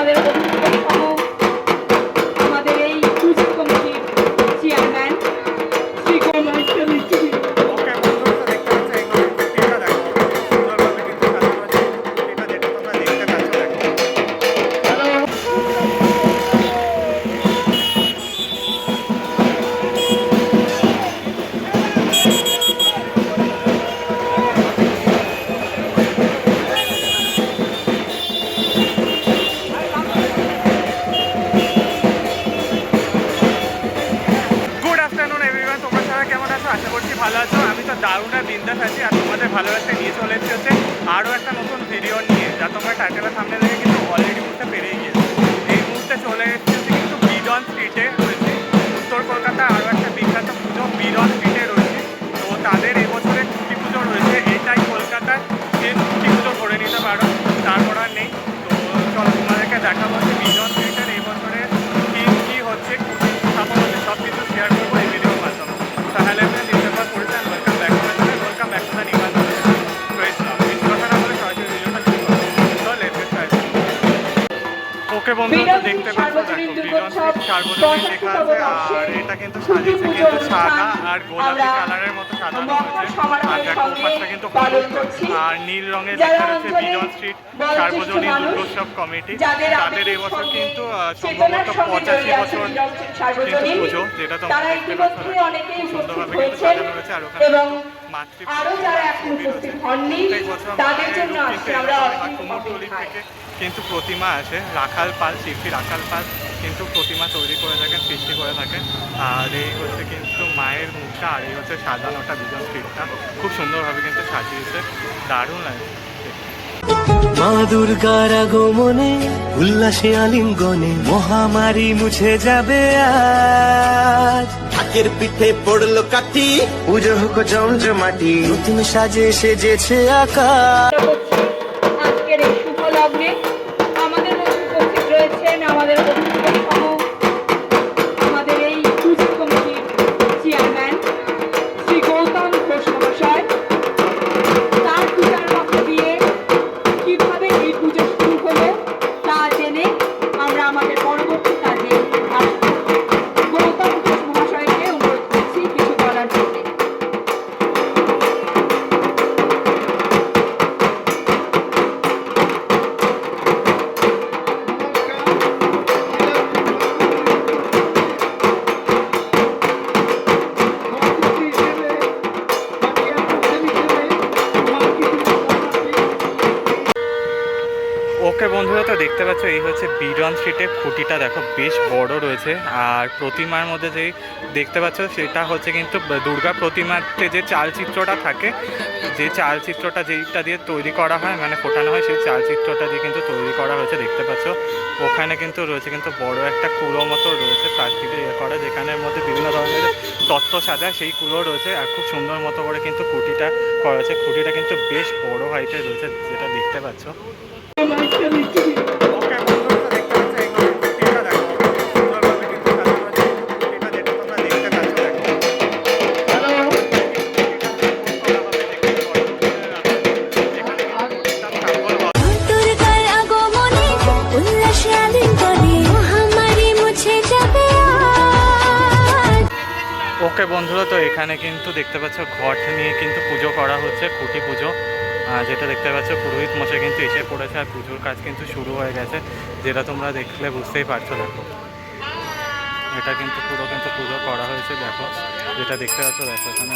আমাদের ভালো আছো? আমি তো দারুণ আর বিন্দাস আছি আর তোমাদের ভালোবাসা নিয়ে চলে এসেছে আরও একটা নতুন ভিডিও নিয়ে। যা তোমরা টাইটেলের সামনে দেখে কিন্তু অলরেডি ওকে বন্ধুরা দেখতে পাচ্ছ সার্বজনীন লেখা আছে আর এটা কিন্তু সাজিয়েছে কিন্তু সাদা আর গোলাপি কালারের মতো সাজানো হয়েছে আর দেখো পাশটা কিন্তু আর নীল রঙের লেখা রয়েছে বিজন স্ট্রিট সার্বজনীন দুর্গোৎসব কমিটি। তাদের এবছর কিন্তু সম্ভবত পঁচাশি বছর কিন্তু পুজো যেটা তোমরা দেখতে পাচ্ছ। সুন্দরভাবে কিন্তু সাজানো হয়েছে আর ওখানে এবং মাতৃ আরও যারা এখন উপস্থিত হননি বছর তাদের মায়ের জন্য আজকে আমরা এরকম অসীম কুমোরটুলি অপেক্ষায়। থেকে কিন্তু প্রতিমা আছে রাখাল পাল শিল্পী রাখাল পাল কিন্তু প্রতিমা তৈরি করে থাকেন সৃষ্টি করে থাকেন। আর এই হচ্ছে কিন্তু মায়ের মুখটা আর এই হচ্ছে সাজানোটা বিজন স্ট্রিটটা খুব সুন্দরভাবে কিন্তু সাজিয়েছে। দারুণ লাগে মা দুর্গার আগমনে উল্লাসে আলিঙ্গনে মহামারী মুছে যাবে আজ। ঢাকের পিঠে পড়ল কাঠি। পুজো হোক জমজমাটি নতুন সাজে সেজেছে আকাশ। ওকে বন্ধুরা, তো দেখতে পাচ্ছ, এই হচ্ছে বিডন স্ট্রিটের খুঁটিটা। দেখো, বেশ বড় রয়েছে। আর প্রতিমার মধ্যে যেই দেখতে পাচ্ছ, সেটা হচ্ছে কিন্তু দুর্গা প্রতিমাতে যে চালচিত্রটা থাকে, যে চালচিত্রটা যেইটা দিয়ে তৈরি করা হয় মানে ফোটানো হয়, সেই চালচিত্রটা দিয়ে কিন্তু তৈরি করা হয়েছে। দেখতে পাচ্ছ, ওখানে কিন্তু রয়েছে কিন্তু বড় একটা কুলো মতো রয়েছে প্লাস্টিকের ইয়ে করা, যেখানের মধ্যে বিভিন্ন ধরনের তত্ত্ব সাজা সেই কুলো রয়েছে। আর খুব সুন্দর মতো করে কিন্তু খুঁটিটা করা হয়েছে খুঁটিটা কিন্তু বেশ বড় হাইটের রয়েছে, যেটা দেখতে পাচ্ছ। ওকে বন্ধুরা, তো এখানে কিন্তু দেখতে পাচ্ছ, ঘট নিয়ে কিন্তু পুজো করা হচ্ছে, খুঁটি পুজো। যেটা দেখতে পাচ্ছ, পুরোহিত মশাই কিন্তু এসে পড়েছে আর পুজোর কাজ কিন্তু শুরু হয়ে গেছে। যেটা তোমরা দেখলে বুঝতেই পারছ, দেখো। এটা কিন্তু পুরো কিন্তু পুজো করা হয়েছে, দেখো। যেটা দেখতে পাচ্ছ, দেখো, এখানে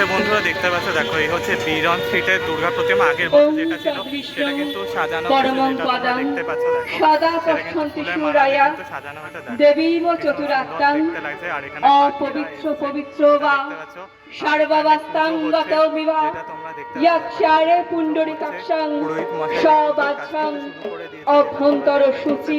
ওকে বন্ধুরা দেখতে পাচ্ছ দেখো এই হচ্ছে বীরন স্ট্রিটের দুর্গা প্রতিমা। আগের বছর যেটা ছিল সেটা কিন্তু সাজানো হয়েছে, দেখতে পাচ্ছ দেখো। সদা পক্ষন্তি সুরায়া সাজানো হয়েছে সুন্দর চতুরাত্তাং অপবিত্র পবিত্র বা পুজো গত পাচ্ছ। ইয়াক্ষারে পুণ্ডরিকাক্ষাং সবাচ্ছাং অভ্যন্তর সূচি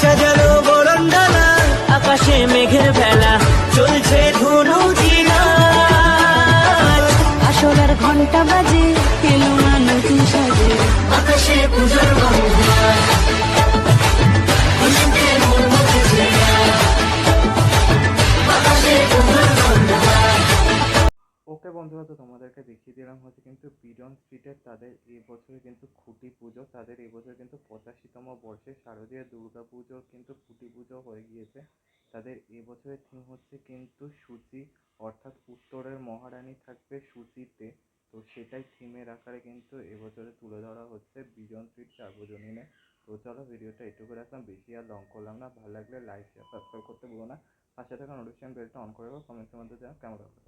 সাজানো বরন্দানা আকাশে মেঘের ভেলা চলছে ধনু আসলার ঘণ্টা বাজে এলো না নতুন সাজে। আকাশে পুজোর ওকে বন্ধুরা তো তোমাদেরকে দেখিয়ে দিলাম হচ্ছে কিন্তু বিডন স্ট্রিটের তাদের এই বছরে কিন্তু খুঁটি পুজো তাদের এই বছর কিন্তু পঁচাশিতম বর্ষে শারদীয় দুর্গা পুজোর কিন্তু খুঁটি পুজো হয়ে গিয়েছে তাদের এই বছরের থিম কিন্তু সূচি, অর্থাৎ উত্তরের মহারানী থাকবে সূচিতে। তো সেটাই থিমের আকারে কিন্তু এবছরে তুলে ধরা হচ্ছে বিজন সুইট সার্বজনীনে। তো চলো ভিডিওটা এটুকু রাখলাম। বেশি আর লং করলাম না। ভালো লাগলে লাইক শেয়ার সাবস্ক্রাইব করতে ভুলো না। পাশে থাকা নোটিফিকেশন বেলটা অন করে রাখো। কমেন্টের মধ্যে জানাও কেমন লাগল।